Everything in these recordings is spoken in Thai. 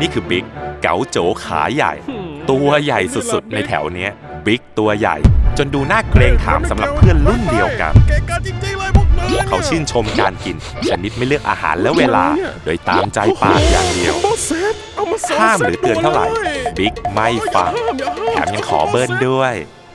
นี่คือบิ๊กเก๋าโจขาใหญ่ ตัวใหญ่สุดๆ ในแถวเนี้ยบิ๊กตัวใหญ่ จนดูน่าเกรงขามสำหรับเพื่อนรุ่นเดียวกัน เก่งกันจริงๆเลยพวกนายเขาชื่นชมการกิน ชนิดไม่เลือกอาหารและเวลา โดยตามใจปากอย่างเดียวมาเซตเอามาสองห้ามซหรือเตือนเท่าไหร่ บิ๊กไม่ฟัง แถมยังขอเบิ้ลด้วย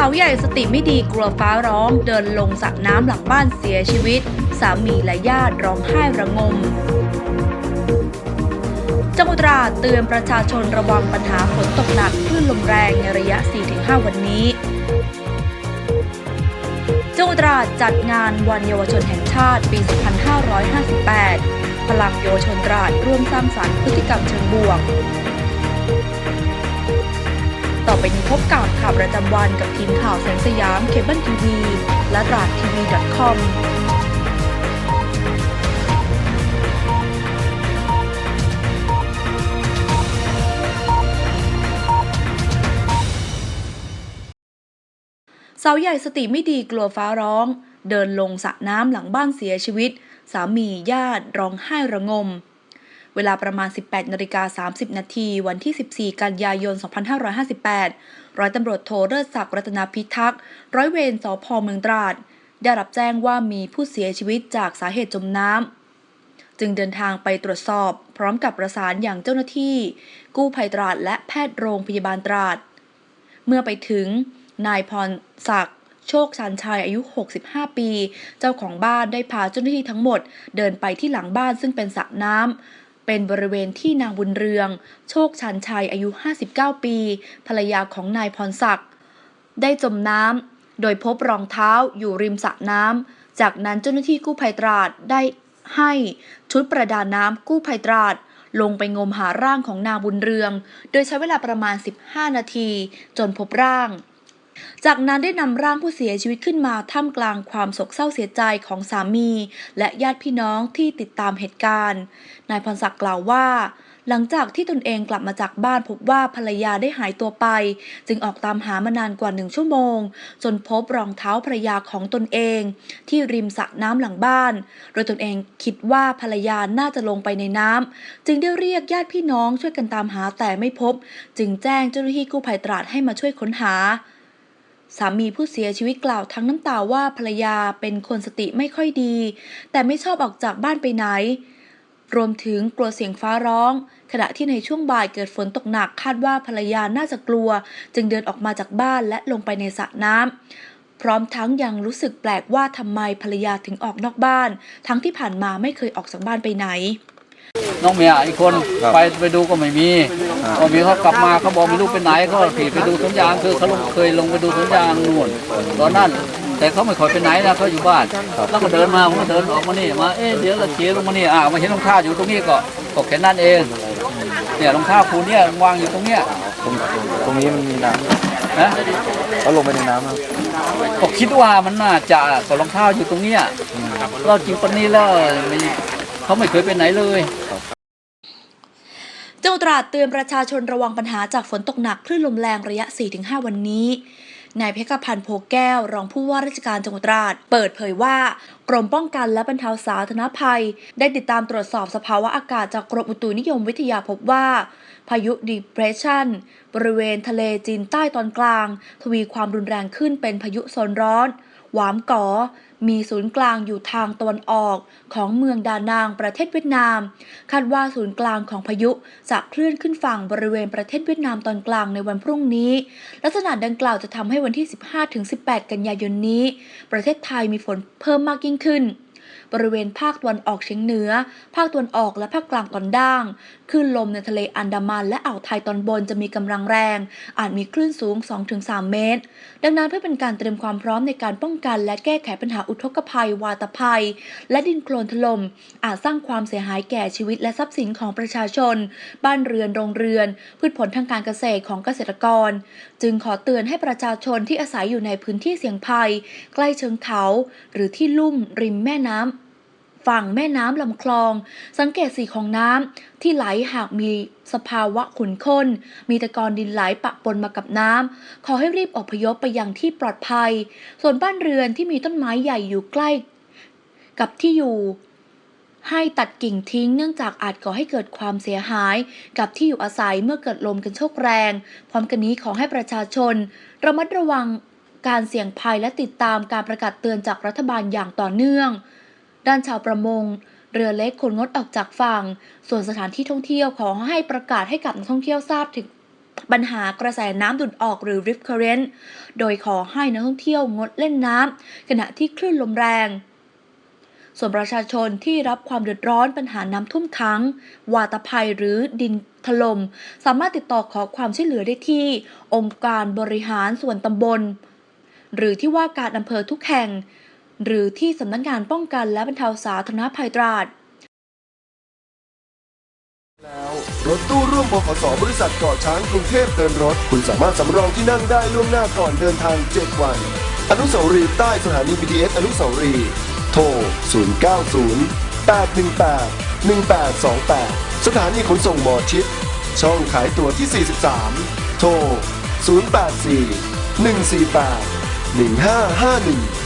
สาวใหญ่สติไม่ดีกลัวฟ้าร้องเดินลงสระน้ำหลังบ้านเสียชีวิต สามีและญาติร้องไห้ระงม จังหวัดตราดเตือนประชาชนระวังปัญหาฝนตกหนักคลื่นลมแรงในระยะ 4-5 วันนี้จังหวัดตราดจัดงานวันเยาวชนแห่งชาติปี 2558 พลังเยาวชนตราดร่วมสร้างสรรค์พฤติกรรมเชิงบวก ต่อไปนี้พบกับข่าวประจำวันกับทีมข่าวแสงสยามเคเบิลทีวีและตราดทีวี .com สาวใหญ่สติไม่ดีกลัวฟ้าร้อง เดินลงสระน้ำหลังบ้านเสียชีวิต สามีญาติร้องไห้ระงม เวลาประมาณ 18นาฬิกา30 นาทีวันที่ 14 กันยายน 2558 ร้อยตำรวจโทเลิศศักดิ์รัตนาพิทักษ์ ร้อยเวรสพเมืองตราด ได้รับแจ้งว่ามีผู้เสียชีวิตจากสาเหตุจมน้ำ จึงเดินทางไปตรวจสอบ พร้อมกับประสานอย่างเจ้าหน้าที่ กู้ภัยตราดและแพทย์โรงพยาบาลตราด เมื่อไปถึง นายพรศักดิ์โชคชันชัยอายุ 65 ปี เจ้าของบ้านได้พาเจ้าหน้าที่ทั้งหมด เดินไปที่หลังบ้านซึ่งเป็นสระน้ำ เป็นบริเวณที่นางบุญเรือง โชคชันชัยอายุ 59 ปี ภรรยาของนายพรศักดิ์ได้จมน้ำ โดยพบรองเท้าอยู่ริมสระน้ำ จากนั้นเจ้าหน้าที่กู้ภัยตราดได้ให้ชุดประดาน้ำกู้ภัยตราดลงไปงมหาร่างของนางบุญเรือง โดยใช้เวลาประมาณ 15 นาที จนพบร่าง จากนั้นได้นำร่างผู้เสียชีวิตขึ้นมาท่ามกลางความโศกเศร้าเสียใจของสามี และญาติพี่น้องที่ติดตามเหตุการณ์ นายพรศักดิ์กล่าวว่า หลังจากที่ตนเองกลับมาจากบ้านพบว่าภรรยาได้หายตัวไป จึงออกตามหามานานกว่าหนึ่งชั่วโมง จนพบรองเท้าภรรยาของตนเอง ที่ริมสระน้ำหลังบ้าน โดยตนเองคิดว่าภรรยาน่าจะลงไปในน้ำจึงได้เรียกญาติพี่น้องช่วยกันตามหาแต่ไม่พบ จึงแจ้งเจ้าหน้าที่กู้ภัยตราดให้มาช่วยค้นหา สามีผู้เสียชีวิตกล่าวทั้งน้ำตาว่าภรรยาเป็นคนสติไม่ค่อยดี แต่ไม่ชอบออกจากบ้านไปไหน รวมถึงกลัวเสียงฟ้าร้อง ขณะที่ในช่วงบ่ายเกิดฝนตกหนักคาดว่าภรรยาน่าจะกลัว จึงเดินออกมาจากบ้านและลงไปในสระน้ำพร้อมทั้งยังรู้สึกแปลกว่าทำไมภรรยาถึงออกนอกบ้าน ทั้งที่ผ่านมาไม่เคยออกจากบ้านไปไหน น้องเมียอีกคนไปไปดูก็ไม่มีพอมีเขากลับมาเขาบอกไม่รู้ไปไหนเขาขี่ไปดูสวนยางคือเขาลงเคยลงไปดูสวนยางนู่นตอนนั้น แต่เขาไม่ค่อยไปไหนนะเขาอยู่บ้าน แล้วก็เดินมาผมก็เดินออกมานี่มาเอ๊ะเดี๋ยวเราเขี่ยลงมานี่อ่ามาเห็นรองเท้าอยู่ตรงนี้ก็ก็แค่นั้นเองเนี่ยรองเท้าคูเนี่ยวางอยู่ตรงเนี้ยตรงตรงนี้มันมีน้นะำเขาลงไปในน้ำครับก็คิดว่ามันน่าจะก็รองเท้าอยู่ตรงเนี้ยเราจริงปานนี้แล้วไม่ เขาไม่เคยไปไหนเลยจังหวัดตราดเตือนประชาชนระวังปัญหาจากฝนตกหนักคลื่นลมแรงระยะ 4-5 วันนี้นายเพชรพันธ์โพแก้ว รองผู้ว่าราชการจังหวัดตราด เปิดเผยว่า กรมป้องกันและบรรเทาสาธารณภัย ได้ติดตามตรวจสอบสภาวะอากาศจากกรมอุตุนิยมวิทยาพบว่า พายุ depression บริเวณทะเลจีนใต้ตอนกลาง ทวีความรุนแรงขึ้นเป็นพายุโซนร้อน หวามก๋อ มีศูนย์กลางอยู่ทางตะวันออกของเมืองดานางประเทศเวียดนาม คาดว่าศูนย์กลางของพายุจะเคลื่อนขึ้นฝั่งบริเวณประเทศเวียดนามตอนกลางในวันพรุ่งนี้ ลักษณะดังกล่าวจะทำให้วันที่ 15-18 กันยายนนี้ ประเทศไทยมีฝนเพิ่มมากยิ่งขึ้นบริเวณภาคตะวันออกเฉียงเหนือ ภาคตะวันออกและภาคกลางตอนล่างคลื่นลมในทะเลอันดามันและอ่าวไทยตอนบนจะมีกำลังแรง อาจมีคลื่นสูง 2-3 เมตร ดังนั้นเพื่อเป็นการเตรียมความพร้อมในการป้องกันและแก้ไขปัญหาอุทกภัย วาตภัย และดินโคลนถล่มอาจสร้างความเสียหายแก่ชีวิตและทรัพย์สินของประชาชน บ้านเรือนโรงเรือน พืชผลทางการเกษตรของเกษตรกร จึงขอเตือนให้ประชาชนที่อาศัยอยู่ในพื้นที่เสี่ยงภัย ใกล้เชิงเขา หรือที่ลุ่มริมแม่น้ำ ฝั่งแม่น้ำลำคลอง สังเกตสีของน้ำที่ไหลหากมีสภาวะขุ่นข้น มีตะกอนดินไหลปะปนมากับน้ำขอให้รีบอพยพไปยังที่ปลอดภัย ส่วนบ้านเรือนที่มีต้นไม้ใหญ่อยู่ใกล้ กับที่อยู่ให้ตัดกิ่งทิ้งเนื่องจากอาจก่อให้เกิดความเสียหาย กับที่อยู่อาศัยเมื่อเกิดลมกันโชกแรง พร้อมกันนี้ขอให้ประชาชน ระมัดระวังการเสี่ยงภัยและติดตามการประกาศเตือนจากรัฐบาลอย่างต่อเนื่อง ด้านชาวประมง เรือเล็กควรงดออกจากฝั่ง ส่วนสถานที่ท่องเที่ยวขอให้ประกาศให้กับนักท่องเที่ยวทราบถึงปัญหากระแสน้ำดุดออกหรือ rift current โดยขอให้นักท่องเที่ยวงดเล่นน้ำขณะที่คลื่นลมแรง ส่วนประชาชนที่รับความเดือดร้อนปัญหาน้ำท่วมขัง วาตภัยหรือดินถล่มสามารถติดต่อขอความช่วยเหลือได้ที่ องค์การบริหารส่วนตำบล หรือที่ว่าการอำเภอทุกแห่ง หรือที่สำนักงานป้องกันและบรรเทาสาธารณภัยตราด แล้วรถตู้ร่วมบขสบริษัทเกาะช้างกรุงเทพเดินรถ คุณสามารถสำรองที่นั่งได้ล่วงหน้าก่อนเดินทาง 7 วัน อนุสาวรีย์ใต้สถานี BTS อนุสาวรีย์โทร 090 818 1828 สถานีขนส่งหมอชิด ช่องขายตั๋วที่ 43 โทร 084 148 1551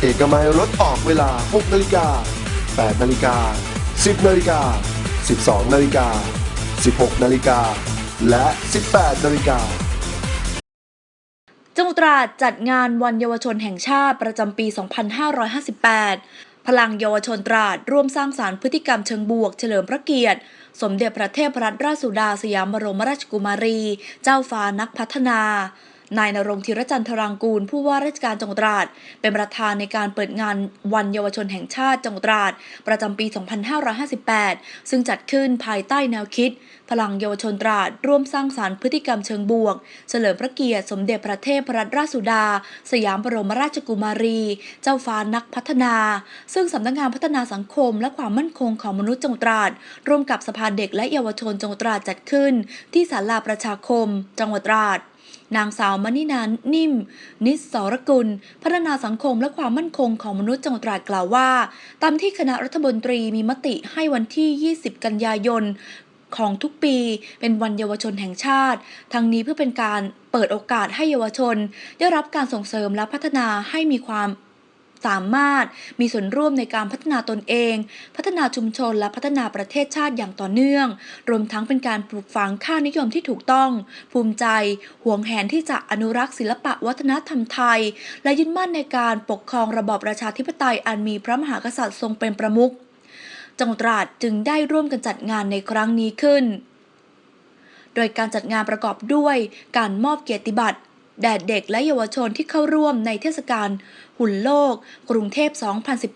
เอกมัยรถออกเวลา 6นาฬิกา8นาฬิกา 10นาฬิกา 12นาฬิกา 16นาฬิกา และ 18นาฬิกาจังหวัดตราดจัดงานวันเยาวชนแห่งชาติประจำปี 2558 พลังเยาวชนตราดร่วมสร้างสารรค์พฤติกรรมเชิงบวกเฉลิมพระเกียรติ สมเด็จพระเทพรัตนราชสุดาสยามบรมราชกุมารี เจ้าฟ้านักพัฒนา นายนรงธีรจันทรางกูล ผู้ว่าราชการจังหวัดตราด เป็นประธานในการเปิดงานวันเยาวชนแห่งชาติจังหวัดตราด ประจำปี 2558 ซึ่งจัดขึ้นภายใต้แนวคิด พลังเยาวชนตราด ร่วมสร้างสารรค์พฤติกรรมเชิงบวก เฉลิมพระเกียรติสมเด็จพระเทพรัตนราชสุดา สยามบรมราชกุมารี เจ้าฟ้านักพัฒนา ซึ่งสำนักงานพัฒนาสังคม และความมั่นคงของมนุษย์จังหวัดตราด ร่วมกับสภาเด็กและเยาวชนจังหวัดตราดจัดขึ้น ที่ศาลาประชาคม จังหวัดตราด นางสาวมณินันนิ่ม นิสสรกุล พัฒนาสังคมและความมั่นคงของมนุษย์จังหวัดตราดกล่าวว่า ตามที่คณะรัฐมนตรีมีมติให้วันที่ 20 กันยายนของทุกปีเป็นวันเยาวชนแห่งชาติ ทั้งนี้เพื่อเป็นการเปิดโอกาสให้เยาวชน ได้รับการส่งเสริมและพัฒนาให้มีความ สามารถมีส่วนร่วมในการพัฒนาตนเอง พัฒนาชุมชนและพัฒนาประเทศชาติอย่างต่อเนื่อง รวมทั้งเป็นการปลูกฝังค่านิยมที่ถูกต้อง ภูมิใจ ห่วงแหนที่จะอนุรักษ์ศิลปะวัฒนธรรมไทย และยึดมั่นในการปกครองระบอบประชาธิปไตยอันมีพระมหากษัตริย์ทรงเป็นประมุขจังหวัดตราดจึงได้ร่วมกันจัดงานในครั้งนี้ขึ้น โดยการจัดงานประกอบด้วยการมอบเกียรติบัตร แด่เด็กและเยาวชนที่เข้าร่วมในเทศกาลหุ่นโลก กรุงเทพ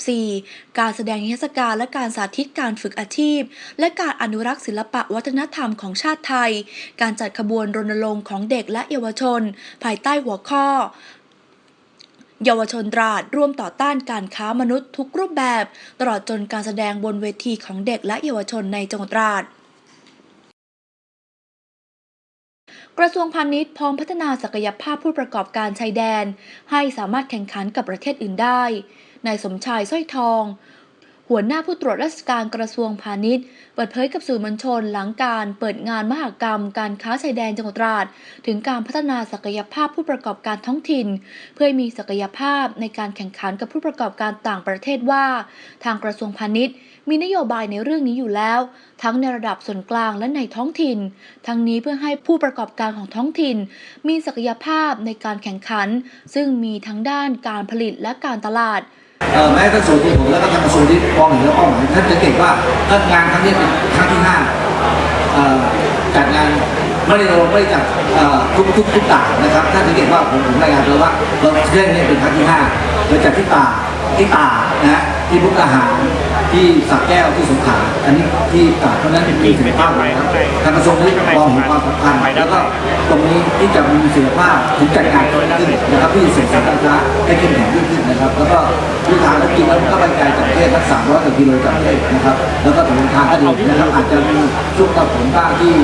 2014 การแสดงนิทรรศการและการสาธิตการฝึกอาชีพ และการอนุรักษ์ศิลปะวัฒนธรรมของชาติไทย การจัดขบวนรณรงค์ของเด็กและเยาวชน ภายใต้หัวข้อเยาวชนตราดร่วมต่อต้านการค้ามนุษย์ทุกรูปแบบ ตลอดจนการแสดงบนเวทีของเด็กและเยาวชนในจังหวัดตราด กระทรวงพาณิชย์พร้อมพัฒนาศักยภาพผู้ประกอบการชายแดน ให้สามารถแข่งขันกับประเทศอื่นได้นายสมชายสร้อยทอง หัวหน้าผู้ตรวจราชการกระทรวงพาณิชย์ เปิดเผยกับสื่อมวลชนหลังการเปิดงานมหกรรม การค้าชายแดนจังหวัดตราด ถึงการพัฒนาศักยภาพผู้ประกอบการท้องถิ่น เพื่อมีศักยภาพในการแข่งขันกับผู้ประกอบการต่างประเทศว่า ทางกระทรวงพาณิชย์ มีนโยบายในเรื่องนี้อยู่แล้ว ทั้งในระดับส่วนกลางและในท้องถิ่น ทั้งนี้เพื่อให้ผู้ประกอบการของท้องถิ่น มีศักยภาพในการแข่งขัน ซึ่งมีทั้งด้านการผลิตและการตลาด แม้กระทรวงมีผมแล้วก็ทางกระทรวงที่มองเห็นแล้วเป้าหมายท่านจะเก่งว่าท่านงานครั้งนี้เป็นครั้งที่ห้าจัดงานไม่ได้เราไม่ได้จัดทุกทุกทุกต่างนะครับท่านสังเกตว่าผมผมรายงานเลยว่าเราเรื่องนี้เป็นครั้งที่ห้าเราจัดที่ป่าที่ป่านะฮะที่บุกดาหาร ที่สักแก้วที่สงขลาอันนี้ที่ตราดเพราะฉะนั้นเป็นปีสิบห้านะครับทางกระทรวงนี้มองเห็นความสำคัญแล้วก็ตรงนี้ที่จะมีศิลปะถึงจัดงานขึ้นนะครับที่เสียงสารการค้าให้เข้มแข็งยิ่งขึ้นนะครับ แล้วก็วิธีทางแล้วกินแล้วก็ไปไกลจากประเทศทั้งสามร้อยกว่ากิโลจากประเทศนะครับ แล้วก็ถนนทางก็ดีนะครับอาจจะมีช่วงกับฝนบ้างที่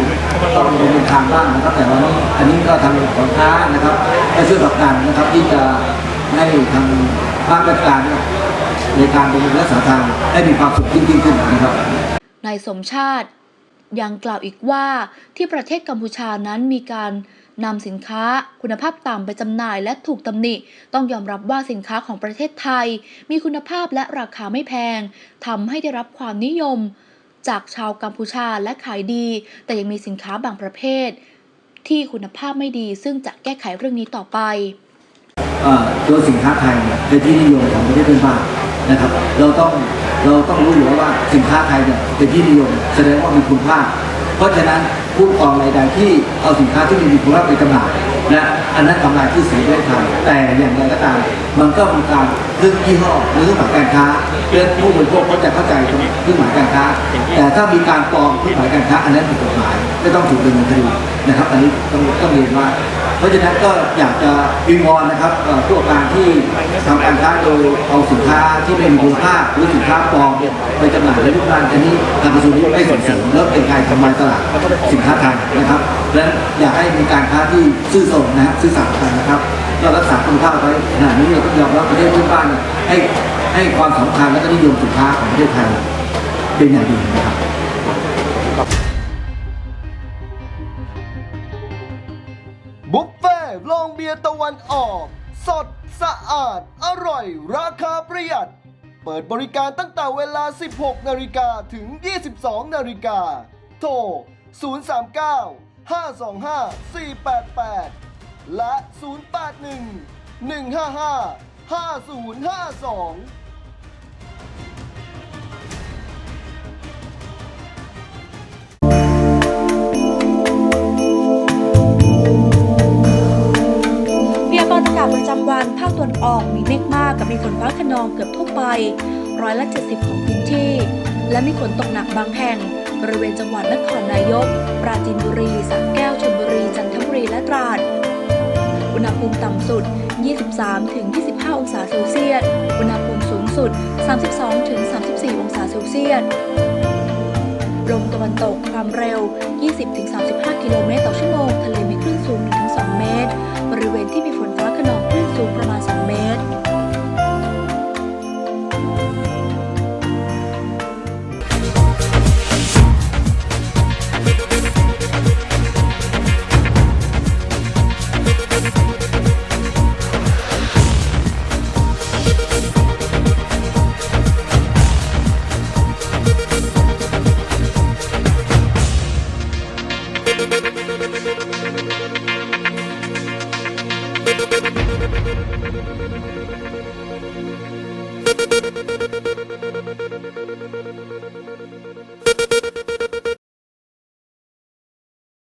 ต้องลงเดินทางบ้างนะครับ แต่วันนี้อันนี้ก็ทางของค้านะครับได้ช่วยผลักดันนะครับที่จะให้ทางภาคราชการเนี่ย ในการบริหารรักษาทางให้มีความสุขยิ่งยิ่งขึ้นนะครับนายสมชาติยังกล่าวอีกว่าที่ประเทศกัมพูชานั้นมีการนำสินค้าคุณภาพต่ำไปจำหน่ายและถูกตำหนิ ต้องยอมรับว่าสินค้าของประเทศไทย มีคุณภาพและราคาไม่แพงทำให้ได้รับความนิยม จากชาวกัมพูชาและขายดี แต่ยังมีสินค้าบางประเภท ที่คุณภาพไม่ดี ซึ่งจะแก้ไขเรื่องนี้ต่อไปเอ่อตัวสินค้าไทยเนี่ยเป็นที่นิยมของประเทศเพื่อนบ้าน นะครับ เราต้องเราต้องรู้อยู่ว่าสินค้าไทยเนี่ยเป็นที่นิยมแสดงว่ามีคุณภาพ เพราะฉะนั้นผู้ประกอบรายใดที่เอาสินค้าที่มีคุณภาพไปจำหน่ายและอันนั้นทำลายชื่เสียงประเทศไทยแต่อย่างไรก็ตาม มันก็มีการเรื่องยี่ห้อหรือเครื่องหมายการค้าเพื่อผู้บริโภคเขาจะเข้าใจตรงเครื่องหมายการค้า แต่ถ้ามีการปลอมเครื่องหมายการค้า อันนั้นผิดกฎหมายก็ต้องถูกดำเนินคดีนะครับ อันนี้ต้องต้องเรียนว่า เพราะฉะนั้นก็อยากจะวิงวอนนะครับผู้ประกอบการที่ทำการค้าโดยเอาสินค้าที่ไม่มีคุณภาพหรือสินค้าปลอมไปจำหน่ายในรูปแบบอันนี้ทางกระทรวงนี้ไม่ส่งเสริมแล้วเป็นการทำลายตลาดสินค้าไทยนะครับและอยากให้มีการค้าที่ซื่อตรงนะครับซื่อสัตย์กันนะครับก็รักษาคุณภาพไว้ขณะนี้เราก็ยอมรับประเทศเพื่อนบ้านให้ให้ความสำคัญและก็นิยมสินค้าของประเทศไทยเป็นอย่างดีนะครับ ยตะวันออก สดสะอาด อร่อย ราคาประหยัด เปิดบริการตั้งแต่เวลา 16 นาฬิกาถึง 22 นาฬิกา โทร 039 525 488 และ 081 155 5052 นออกมีเมฆมากกับมีฝนฟ้าขนองเกือบทั่วไป ร้อยละ 70 ของพื้นที่ และมีฝนตกหนักบางแห่ง บริเวณจังหวัดนครนายก ปราจีนบุรีสระแก้วชลบุรี จันทบุรี และตราด อุณหภูมิต่ำสุด 23-25 องศาเซลเซียส อุณหภูมิสูงสุด 32-34 องศาเซลเซียส ลมตะวันตกความเร็ว 20-35 กิโลเมตรต่อชั่วโมง ทะเลมีคลื่นสูง 1-2 เมตร บริเวณที่มี